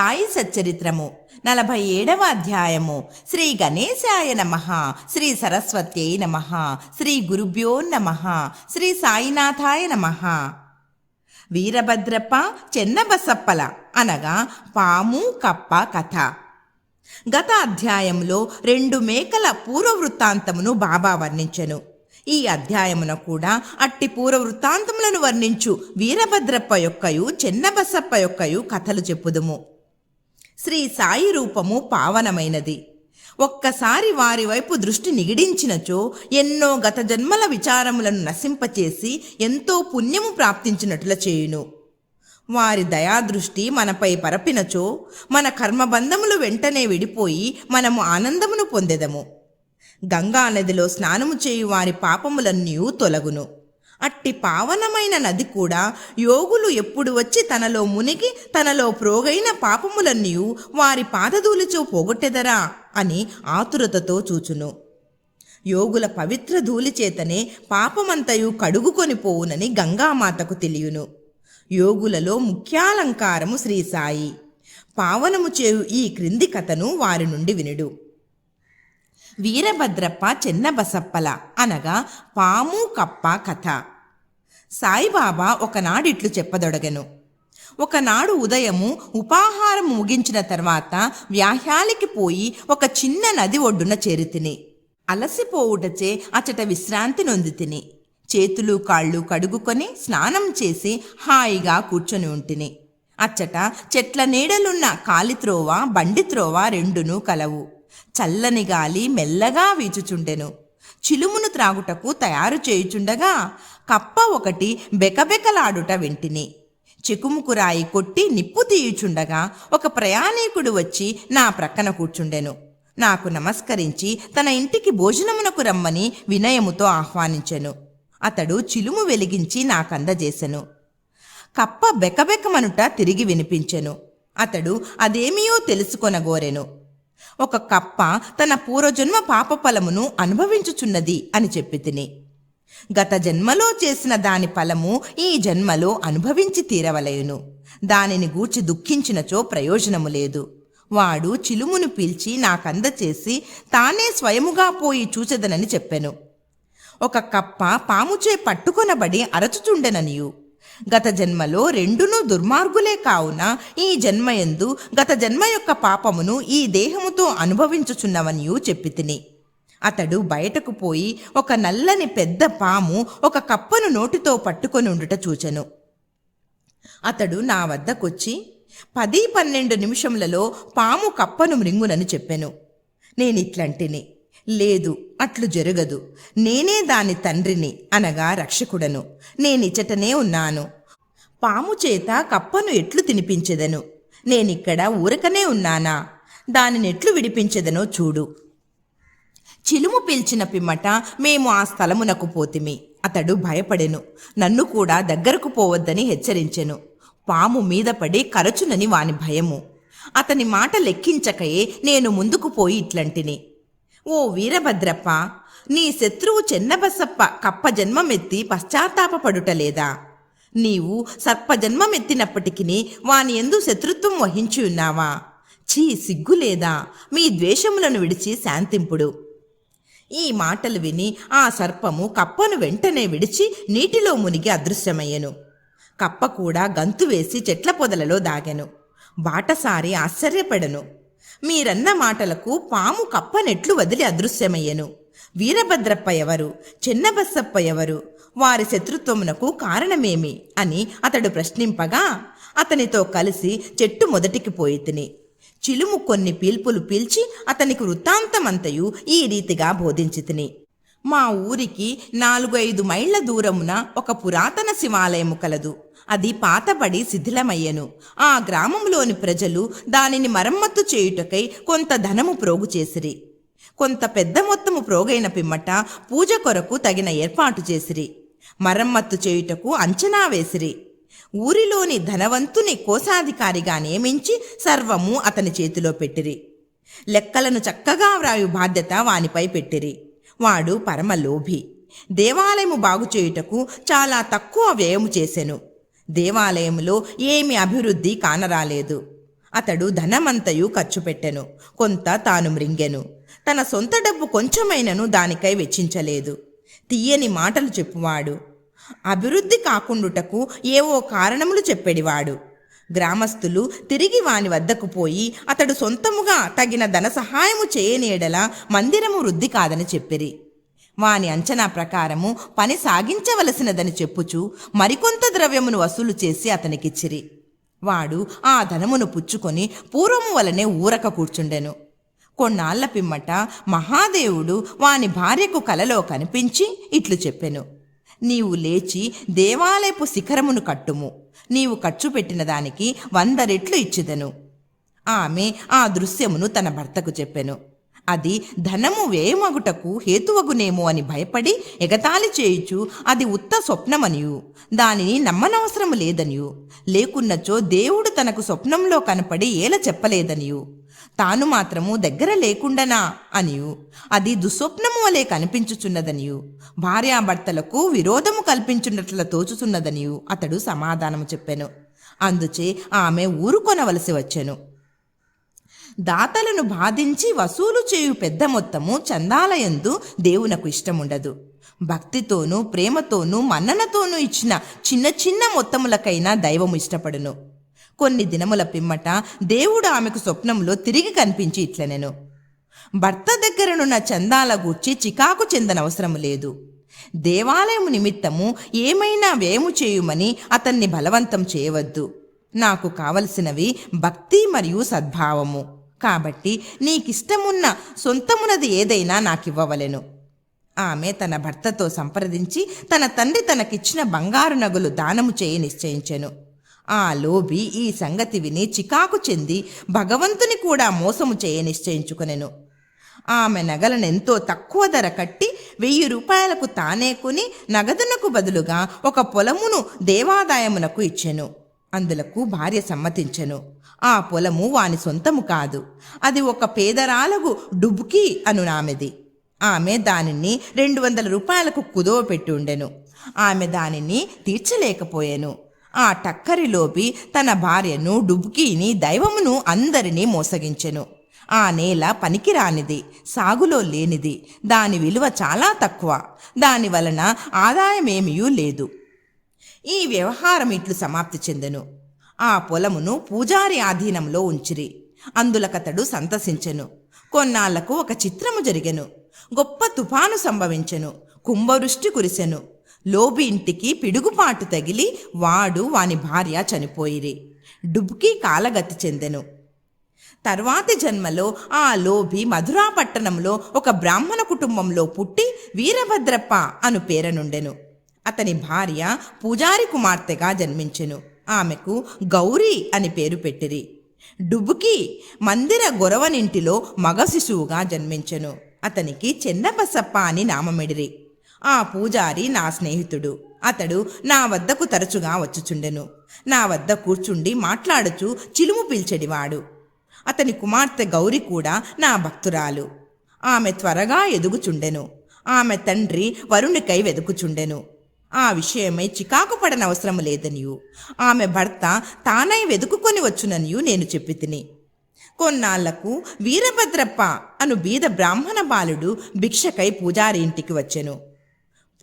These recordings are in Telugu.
సాయి సచ్చరిత్రము. నలభై ఏడవ అధ్యాయము. శ్రీ గణేశాయ నమ. శ్రీ సరస్వత్యై నమ. శ్రీ గురుభ్యో నమ. శ్రీ సాయినాథాయ నమ. వీరభద్రప్ప చెన్నబసప్పల అనగా పాము కప్ప కథ. గత అధ్యాయంలో రెండు మేకల పూర్వ వృత్తాంతమును బాబా వర్ణించెను. ఈ అధ్యాయమున కూడా అట్టి పూర్వ వృత్తాంతములను వర్ణించు వీరభద్రప్ప యొక్కయు చెన్నబసప్ప యొక్కయు కథలు చెప్పుదుము. శ్రీ సాయి రూపము పావనమైనది. ఒక్కసారి వారి వైపు దృష్టి నిగిడించినచో ఎన్నో గత జన్మల విచారములను నశింపచేసి ఎంతో పుణ్యము ప్రాప్తించినట్ల చేయును. వారి దయాదృష్టి మనపై పరపినచో మన కర్మబంధములు వెంటనే విడిపోయి మనము ఆనందమును పొందెదము. గంగా నదిలో స్నానము చేయు వారి పాపములన్నీ తొలగును. అట్టి పావనమైన నది కూడా యోగులు ఎప్పుడు వచ్చి తనలో మునిగి తనలో ప్రోగైన పాపములన్నీ వారి పాదధూలిచో పోగొట్టెదరా అని ఆతురతతో చూచును. యోగుల పవిత్ర ధూళి చేతనే పాపమంతయు కడుగుకొని పోవునని గంగామాతకు తెలియను. యోగులలో ముఖ్యాలంకారము శ్రీ సాయి. పావనము చేయు ఈ క్రింది కథను వారి నుండి వినుడు. వీరభద్రప్ప చెన్నబసప్పల అనగా పాము కప్ప కథ. సాయిబాబా ఒకనాడిట్లు చెప్పదొడగను. ఒకనాడు ఉదయము ఉపాహారం ముగించిన తర్వాత వ్యాహ్యాలికి పోయి ఒక చిన్న నది ఒడ్డున చేరితిని. అలసిపోవుటచే అచట విశ్రాంతి నొంది తిని చేతులు కాళ్ళు కడుగుకొని స్నానం చేసి హాయిగా కూర్చొని ఉంటిని. అచ్చట చెట్ల నీడలున్న కాలిత్రోవ బండిత్రోవ రెండును కలవు. చల్లని గాలి మెల్లగా వీచుచుండెను. చిలుమును త్రాగుటకు తయారు చేయుచుండగా కప్ప ఒకటి బెకబెకలాడుట వింటిని. చెకుముకురాయి కొట్టి నిప్పు తీయుచుండగా ఒక ప్రయాణీకుడు వచ్చి నా ప్రక్కన కూర్చుండెను. నాకు నమస్కరించి తన ఇంటికి భోజనమునకు రమ్మని వినయముతో ఆహ్వానించెను. అతడు చిలుము వెలిగించి నాకందజేశను కప్ప బెకబెకమనుట తిరిగి వినిపించెను. అతడు అదేమియో తెలుసుకొనగోరెను. ఒక కప్ప తన పూర్వజన్మ పాపఫలమును అనుభవించుచున్నది అని చెప్పి తిని. గత జన్మలో చేసిన దాని ఫలము ఈ జన్మలో అనుభవించి తీరవలేను. దానిని గూర్చి దుఃఖించినచో ప్రయోజనము లేదు. వాడు చిలుమును పీల్చి నాకందచేసి తానే స్వయముగా పోయి చూచెదనని చెప్పెను. ఒక కప్ప పాముచే పట్టుకొనబడి అరచుచుండెననియు. గత జన్మలో రెండునూ దుర్మార్గులే కావున ఈ జన్మయందు గత జన్మ యొక్క పాపమును ఈ దేహముతో అనుభవించుచున్నవనియు చెప్పి తిని. అతడు బయటకు పోయి ఒక నల్లని పెద్ద పాము ఒక కప్పను నోటితో పట్టుకొని ఉండుట చూచెను. అతడు నా వద్దకొచ్చి పది పన్నెండు నిమిషములలో పాము కప్పను మృంగునని చెప్పెను. నేనిట్లంటిని. లేదు అట్లు జరగదు. నేనే దాని తండ్రిని అనగా రక్షకుడను. నేనిచ్చటనే ఉన్నాను. పాము చేత కప్పను ఎట్లు తినిపించెదను? నేనిక్కడ ఊరకనే ఉన్నానా? దానిని ఎట్లు విడిపించెదనో చూడు. చిలుము పీల్చిన పిమ్మట మేము ఆ స్థలమునకు పోతిమి. అతడు భయపడెను. నన్ను కూడా దగ్గరకు పోవద్దని హెచ్చరించెను. పాము మీద పడి కరచునని వాని భయము. అతని మాట లెక్కించకయే నేను ముందుకు పోయి ఇట్లంటిని. ఓ వీరభద్రప్ప నీ శత్రువు చెన్నబసప్ప కప్ప జన్మమెత్తి పశ్చాత్తాపడుటలేదా నీవు సర్పజన్మమెత్తినప్పటికీ వాని ఎందు శత్రుత్వం వహించి ఉన్నావా? ఛీ సిగ్గులేదా? మీ ద్వేషములను విడిచి శాంతింపుడు. ఈ మాటలు విని ఆ సర్పము కప్పను వెంటనే విడిచి నీటిలో మునిగి అదృశ్యమయ్యెను. కప్ప కూడా గంతు వేసి చెట్ల పొదలలో దాగెను. బాటసారి ఆశ్చర్యపడెను. మీరన్న మాటలకు పాము కప్పనెట్లు వదిలి అదృశ్యమయ్యెను. వీరభద్రప్ప ఎవరు చిన్నబస్సప్ప ఎవరు వారి శత్రుత్వమునకు కారణమేమి అని అతడు ప్రశ్నింపగా అతనితో కలిసి చెట్టు మొదటికి పోయి తిని చిలుము కొన్ని పీల్పులు పీల్చి అతనికి వృత్తాంతమంతయు ఈ రీతిగా బోధించి తిని మా ఊరికి నాలుగు ఐదు మైళ్ళ దూరమున ఒక పురాతన శివాలయము కలదు. అది పాతబడి శిథిలమయ్యెను. ఆ గ్రామంలోని ప్రజలు దానిని మరమ్మత్తు చేయుటకై కొంత ధనము ప్రోగు చేసిరి. కొంత పెద్ద మొత్తము ప్రోగైన పిమ్మట పూజ కొరకు తగిన ఏర్పాటు చేసిరి. మరమ్మత్తు చేయుటకు అంచనా వేసిరి. ఊరిలోని ధనవంతుని కోశాధికారిగా నియమించి సర్వము అతని చేతిలో పెట్టిరి. లెక్కలను చక్కగా వ్రాయు బాధ్యత వానిపై పెట్టిరి. వాడు పరమ లోభి దేవాలయము బాగు చేయుటకు చాలా తక్కువ వ్యయము చేసెను. దేవాలయములో ఏమి అభివృద్ధి కానరాలేదు. అతడు ధనమంతయు ఖర్చు పెట్టెను. కొంత తాను మృంగెను. తన సొంత డబ్బు కొంచెమైనను దానికై వెచ్చించలేదు. తీయని మాటలు చెప్పువాడు. అభివృద్ధి కాకుండుటకు ఏవో కారణములు చెప్పెడివాడు. గ్రామస్తులు తిరిగి వాని వద్దకు పోయి అతడు సొంతముగా తగిన ధన సహాయము చేయనేడలా మందిరము వృద్ధి కాదని చెప్పిరి. వాని అంచనా ప్రకారము పని సాగించవలసినదని చెప్పుచు మరికొంత ద్రవ్యమును వసూలు చేసి అతనికిచ్చిరి. వాడు ఆ ధనమును పుచ్చుకొని పూర్వము వలనే ఊరక కూర్చుండెను. కొన్నాళ్ళ పిమ్మట మహాదేవుడు వాని భార్యకు కలలో కనిపించి ఇట్లు చెప్పెను. నీవు లేచి దేవాలయపు శిఖరమును కట్టుము. నీవు ఖర్చు పెట్టిన దానికి వంద రెట్లు ఇచ్చిదను. ఆమె ఆ దృశ్యమును తన భర్తకు చెప్పెను. అది ధనము వ్యయమగుటకు హేతువగునేమో అని భయపడి ఎగతాళి చేయుచు అది ఉత్త స్వప్నమనియు. దానిని నమ్మనవసరము లేదనియు. లేకున్నచో దేవుడు తనకు స్వప్నంలో కనపడి ఏల చెప్పలేదనియు. తాను మాత్రము దగ్గర లేకుండానా? అనియు. అది దుస్వప్నము వలె కనిపించుచున్నదనియు. భార్యాభర్తలకు విరోధము కల్పించున్నట్ల తోచుచున్నదనియు. అతడు సమాధానము చెప్పాను. అందుచే ఆమె ఊరుకొనవలసి వచ్చెను. దాతలను బాధించి వసూలు చేయు పెద్ద మొత్తము చందాలయందు దేవునకు ఇష్టముండదు. భక్తితోనూ ప్రేమతోనూ మన్ననతోనూ ఇచ్చిన చిన్న చిన్న మొత్తములకైనా దైవము ఇష్టపడును. కొన్ని దినముల పిమ్మట దేవుడు ఆమెకు స్వప్నంలో తిరిగి కనిపించి ఇట్లనెను. భర్త దగ్గరనున్న చందాల గూర్చి చికాకు చెందనవసరం లేదు. దేవాలయం నిమిత్తము ఏమైనా వ్యయము చేయుమని అతన్ని బలవంతం చేయవద్దు. నాకు కావలసినవి భక్తి మరియు సద్భావము. కాబట్టి నీకిష్టమున్న సొంతమునది ఏదైనా నాకివ్వవలెను. ఆమె తన భర్తతో సంప్రదించి తన తండ్రి తనకిచ్చిన బంగారు నగులు దానము చేయి నిశ్చయించెను. ఆ లోబి ఈ సంగతి విని చికాకు చెంది భగవంతుని కూడా మోసము చేయ నిశ్చయించుకునెను. ఆమె నగలను ఎంతో తక్కువ ధర కట్టి వెయ్యి రూపాయలకు తానే కొని నగదునకు బదులుగా ఒక పొలమును దేవాదాయమునకు ఇచ్చెను. అందులకు భార్య సమ్మతించెను. ఆ పొలము వాని సొంతము కాదు. అది ఒక పేదరాలకు అను నామెది ఆమె దానిని రెండు వందల రూపాయలకు కుదవ పెట్టి ఉండెను. ఆమె దానిని తీర్చలేకపోయాను. ఆ టక్కరిలోపి తన భార్యను డుబ్కీని దైవమును అందరినీ మోసగించెను. ఆ నేల పనికిరానిది సాగులో లేనిది దాని విలువ చాలా తక్కువ దాని వలన ఆదాయమేమీ లేదు. ఈ వ్యవహారం ఇట్లు సమాప్తి చెందెను. ఆ పొలమును పూజారి ఆధీనంలో ఉంచిరి. అందులకతడు సంతసించెను. కొన్నాళ్ళకు ఒక చిత్రము జరిగెను. గొప్ప తుఫాను సంభవించెను. కుంభవృష్టి కురిసెను. లోబి ఇంటికి పిడుగుపాటు తగిలి వాడు వాని భార్య చనిపోయిరి. డుబ్కి కాలగతి చెందెను. తర్వాతి జన్మలో ఆ లోభి మధురా పట్టణంలో ఒక బ్రాహ్మణ కుటుంబంలో పుట్టి వీరభద్రప్ప అను పేరనుండెను. అతని భార్య పూజారి కుమార్తెగా జన్మించెను. ఆమెకు గౌరీ అని పేరు పెట్టిరి. డుబుకి మందిర గొరవనింటిలో మగ శిశువుగా జన్మించెను. అతనికి చెన్నబసప్ప అని నామమిడిరి. ఆ పూజారి నా స్నేహితుడు. అతడు నా వద్దకు తరచుగా వచ్చుచుండెను. నా వద్ద కూర్చుండి మాట్లాడుచు చిలుము పిల్చెడివాడు. అతని కుమార్తె గౌరి కూడా నా భక్తురాలు. ఆమె త్వరగా ఎదుగుచుండెను. ఆమె తండ్రి వరుణికై వెదుకుచుండెను. ఆ విషయమై చికాకు పడనవసరం లేదనియు. ఆమె భర్త తానై వెదుకుకొని వచ్చుననియు నేను చెప్పి తిని కొన్నాళ్ళకు వీరభద్రప్ప అను బీద బ్రాహ్మణ బాలుడు భిక్షకై పూజారి ఇంటికి వచ్చెను.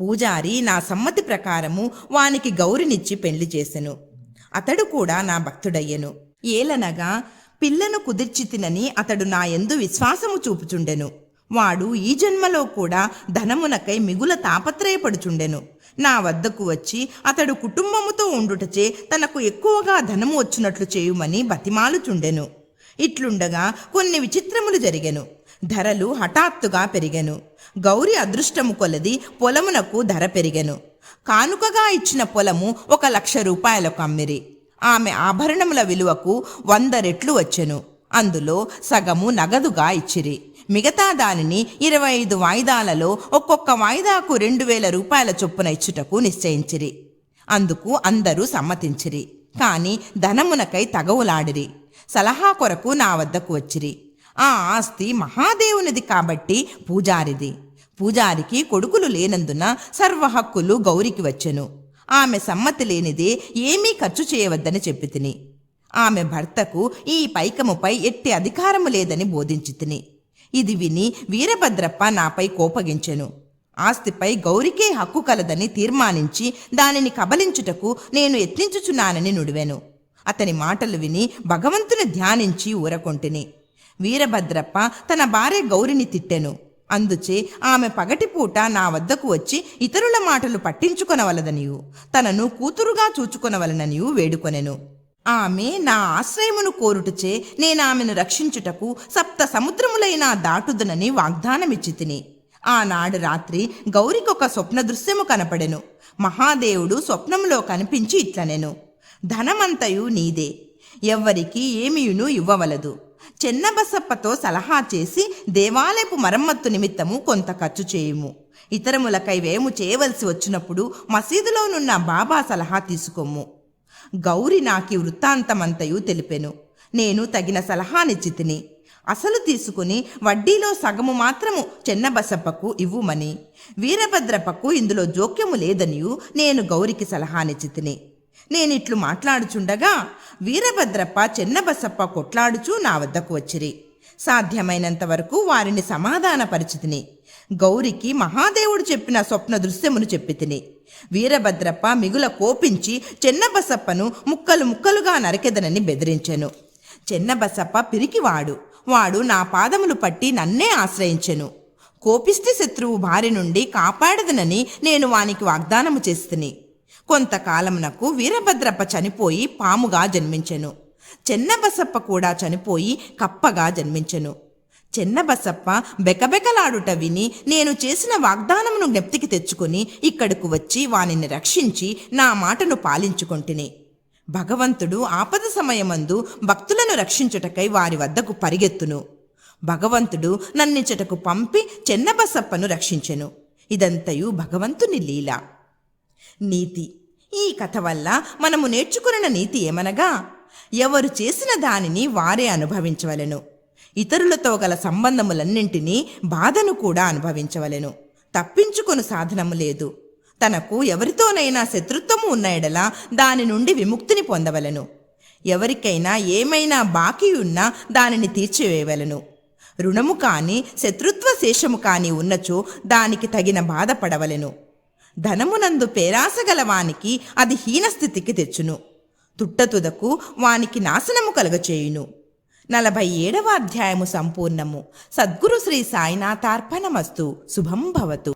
పూజారి నా సమ్మతి ప్రకారము వానికి గౌరినిచ్చి పెళ్ళి చేసెను. అతడు కూడా నా భక్తుడయ్యెను. ఏలనగా పిల్లను కుదిర్చి తినని అతడు నా ఎందు విశ్వాసము చూపుచుండెను. వాడు ఈ జన్మలో కూడా ధనమునకై మిగుల తాపత్రయపడుచుండెను. నా వద్దకు వచ్చి అతడు కుటుంబముతో ఉండుటచే తనకు ఎక్కువగా ధనము వచ్చినట్లు చేయుమని బతిమాలుచుండెను. ఇట్లుండగా కొన్ని విచిత్రములు జరిగెను. ధరలు హఠాత్తుగా పెరిగెను. గౌరి అదృష్టము కొలది పొలమునకు ధర పెరిగెను. కానుకగా ఇచ్చిన పొలము ఒక లక్ష రూపాయలకు అమ్మిరి ఆమె ఆభరణముల విలువకు వంద రెట్లు వచ్చెను. అందులో సగము నగదుగా ఇచ్చిరి. మిగతా దానిని ఇరవై ఐదు వాయిదాలలో ఒక్కొక్క వాయిదాకు రెండు వేల రూపాయల చొప్పున ఇచ్చుటకు నిశ్చయించిరి. అందుకు అందరూ సమ్మతించిరి. కాని ధనమునకై తగవులాడిరి. సలహా కొరకు నా వద్దకు వచ్చిరి. ఆ ఆస్తి మహాదేవునిది కాబట్టి పూజారిది. పూజారికి కొడుకులు లేనందున సర్వ హక్కులు గౌరికి వచ్చెను. ఆమె సమ్మతి లేనిదే ఏమీ ఖర్చు చేయవద్దని చెప్పి తిని. ఆమె భర్తకు ఈ పైకముపై ఎట్టి అధికారము లేదని బోధించి తిని. ఇది విని వీరభద్రప్ప నాపై కోపగించెను. ఆస్తిపై గౌరికే హక్కు కలదని తీర్మానించి దానిని కబలించుటకు నేను యత్నించుచున్నానని నుడివెను. అతని మాటలు విని భగవంతుని ధ్యానించి ఊరకొంటిని. వీరభద్రప్ప తన భార్య గౌరిని తిట్టెను. అందుచే ఆమె పగటిపూట నా వద్దకు వచ్చి ఇతరుల మాటలు పట్టించుకొనవలదనియు. తనను కూతురుగా చూచుకొనవలననియు వేడుకొనెను. ఆమె నా ఆశ్రయమును కోరుటచే నేనామెను రక్షించుటకు సప్త సముద్రములైన దాటుదునని వాగ్దానమిచ్చి తిని ఆనాడు రాత్రి గౌరికొక స్వప్న దృశ్యము కనపడెను. మహాదేవుడు స్వప్నములో కనిపించి ఇట్లనెను. ధనమంతయు నీదే. ఎవ్వరికి ఏమియును ఇవ్వవలదు. చెన్నబసప్పతో సలహా చేసి దేవాలయపు మరమ్మత్తు నిమిత్తము కొంత ఖర్చు చేయుము. ఇతరములకై వేము చేయవలసి వచ్చినప్పుడు మసీదులోనున్న బాబా సలహా తీసుకోము. గౌరి నాకి వృత్తాంతమంతయు తెలిపెను. నేను తగిన సలహానిచ్చి తిని అసలు తీసుకుని వడ్డీలో సగము మాత్రము చెన్నబసప్పకు ఇవ్వుమని. వీరభద్రప్పకు ఇందులో జోక్యము లేదనియు నేను గౌరికి సలహానిచ్చి తిని నేనిట్లు మాట్లాడుచుండగా వీరభద్రప్ప చెన్నబసప్ప కొట్లాడుచూ నా వద్దకు వచ్చిరి. సాధ్యమైనంత వరకు వారిని సమాధానపరిచితిని. గౌరికి మహాదేవుడు చెప్పిన స్వప్న దృశ్యమును చెప్పి తిని వీరభద్రప్ప మిగుల కోపించి చెన్నబసప్పను ముక్కలు ముక్కలుగా నరకెదనని బెదిరించెను. చెన్నబసప్ప పిరికివాడు. వాడు నా పాదములు పట్టి నన్నే ఆశ్రయించెను. కోపిష్టి శత్రువు బారి నుండి కాపాడదనని నేను వానికి వాగ్దానము చేస్తుని. కొంతకాలమునకు వీరభద్రప్ప చనిపోయి పాముగా జన్మించెను. చెన్నబసప్ప కూడా చనిపోయి కప్పగా జన్మించెను. చెన్నబసప్ప బెకబెకలాడుట విని నేను చేసిన వాగ్దానమును జ్ఞప్తికి తెచ్చుకొని ఇక్కడకు వచ్చి వానిని రక్షించి నా మాటను పాలించుకొంటిని. భగవంతుడు ఆపద సమయమందు భక్తులను రక్షించుటకై వారి వద్దకు పరిగెత్తును. భగవంతుడు నన్నిచటకు పంపి చెన్నబసప్పను రక్షించెను. ఇదంతయు భగవంతుని లీల. నీతి. ఈ కథ వల్ల మనము నేర్చుకున్న నీతి ఏమనగా ఎవరు చేసిన దానిని వారే అనుభవించవలెను. ఇతరులతో గల సంబంధములన్నింటినీ బాధను కూడా అనుభవించవలెను. తప్పించుకొను సాధనము లేదు. తనకు ఎవరితోనైనా శత్రుత్వము ఉన్న ఎడల దాని నుండి విముక్తిని పొందవలెను. ఎవరికైనా ఏమైనా బాకీ ఉన్నా దానిని తీర్చివేయవలెను. రుణము కానీ శత్రుత్వ శేషము కానీ ఉన్నచో దానికి తగిన బాధపడవలెను. ధనమునందు పేరాసగల వానికి అది హీనస్థితికి తెచ్చును. తుట్టతుదకు వానికి నాశనము కలుగచేయును. నలభై ఏడవ అధ్యాయము సంపూర్ణము. సద్గురు శ్రీ సాయినాథార్పణమస్తు. శుభం భవతు.